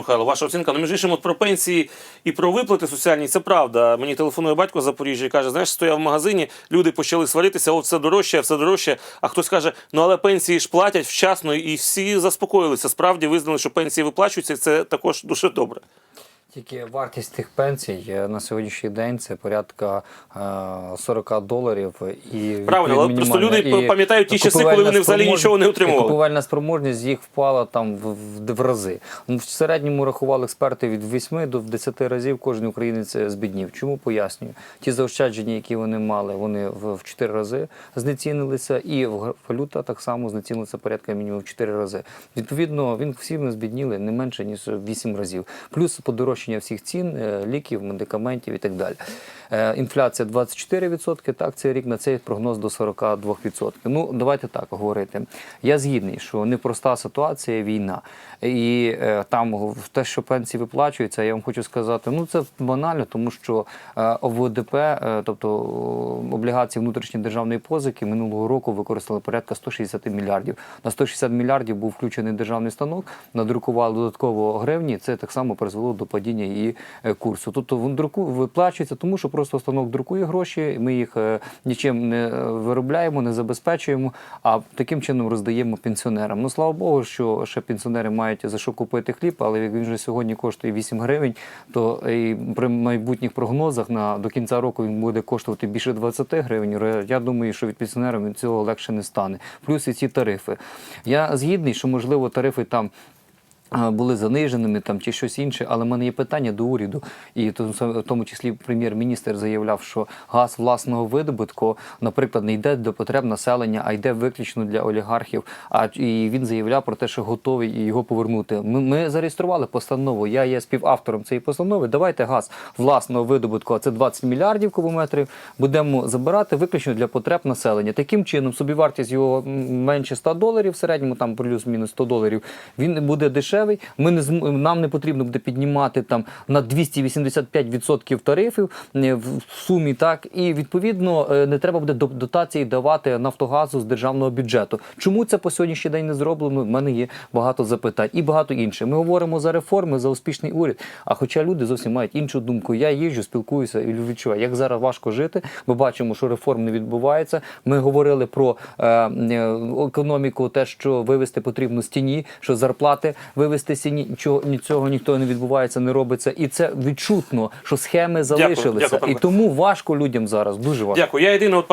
Михайло, ваша оцінка. Ну, між іншим, от про пенсії і про виплати соціальні, це правда. Мені телефонує батько з Запоріжжя і каже: знаєш, стояв в магазині, люди почали сваритися, о, все дорожче, все дорожче. А хтось каже, ну але пенсії ж платять вчасно, і всі заспокоїлися. Справді визнали, що пенсії виплачуються, і це також дуже добре. Тільки вартість тих пенсій е, на сьогоднішній день це порядка е, 40 доларів. І Правильно, але просто люди І пам'ятають ті часи, коли вони взагалі нічого не отримували. Купувальна спроможність їх впала там в, в, в рази. Ну, в середньому рахували експерти від 8 до 10 разів кожен українець збіднів. Чому пояснюю? Ті заощадження, які вони мали, вони в, в 4 рази знецінилися, і в- валюта так само знецінилася порядка мінімум в 4 рази. Відповідно, він всі ми збідніли не менше ніж 8 разів. Плюс подорожчання всіх цін, е, ліків, медикаментів і так далі. Е, Інфляція 24%, так, цей рік на цей прогноз до 42%. Ну, давайте так говорити. Я згідний, що непроста ситуація, війна. І е, там те, що пенсії виплачуються, я вам хочу сказати, ну це банально, тому що ОВДП, тобто облігації внутрішньої державної позики минулого року використали порядка 160 мільярдів. На 160 мільярдів був включений державний станок, надрукували додатково гривні. Це так само призвело до падіння її е, курсу. Тобто він друку виплачується, тому що просто станок друкує гроші. Ми їх е, нічим не е, виробляємо, не забезпечуємо, а таким чином роздаємо пенсіонерам. Ну слава Богу, що ще пенсіонери мають за що купити хліб, але як він вже сьогодні коштує 8 гривень, то і при майбутніх прогнозах на до кінця року він буде коштувати більше 20 гривень. Я думаю, що від пенсіонерів цього легше не стане. Плюс і ці тарифи. Я згідний, що можливо тарифи там. Були заниженими там чи щось інше, але в мене є питання до уряду, і в тому числі прем'єр-міністр заявляв, що газ власного видобутку, наприклад, не йде до потреб населення, а йде виключно для олігархів. А і він заявляв про те, що готовий його повернути. Ми, ми зареєстрували постанову. Я є співавтором цієї постанови. Давайте газ власного видобутку, а це 20 мільярдів кубометрів. Будемо забирати виключно для потреб населення. Таким чином, собівартість його менше 100 доларів, в середньому там плюс-мінус 100 доларів. Він буде дешевий. Ми не нам не потрібно буде піднімати там на 285% тарифів е, в сумі. Так і відповідно е, не треба буде дотації давати Нафтогазу з державного бюджету. Чому це по сьогоднішній день не зроблено? У мене є багато запитань і багато інше. Ми говоримо за реформи, за успішний уряд. А хоча люди зовсім мають іншу думку. Я їжджу, спілкуюся і відчуваю, як зараз важко жити. Ми бачимо, що реформ не відбувається. Ми говорили про е, е, економіку, те, що вивести потрібно з тіні, що зарплати вивести тіні. Нічого нічого ніхто не відбувається, не робиться. І це відчутно, що схеми залишилися. дякую, дякую, і тому важко людям зараз. Дуже важко. Дякую. Я єдине, от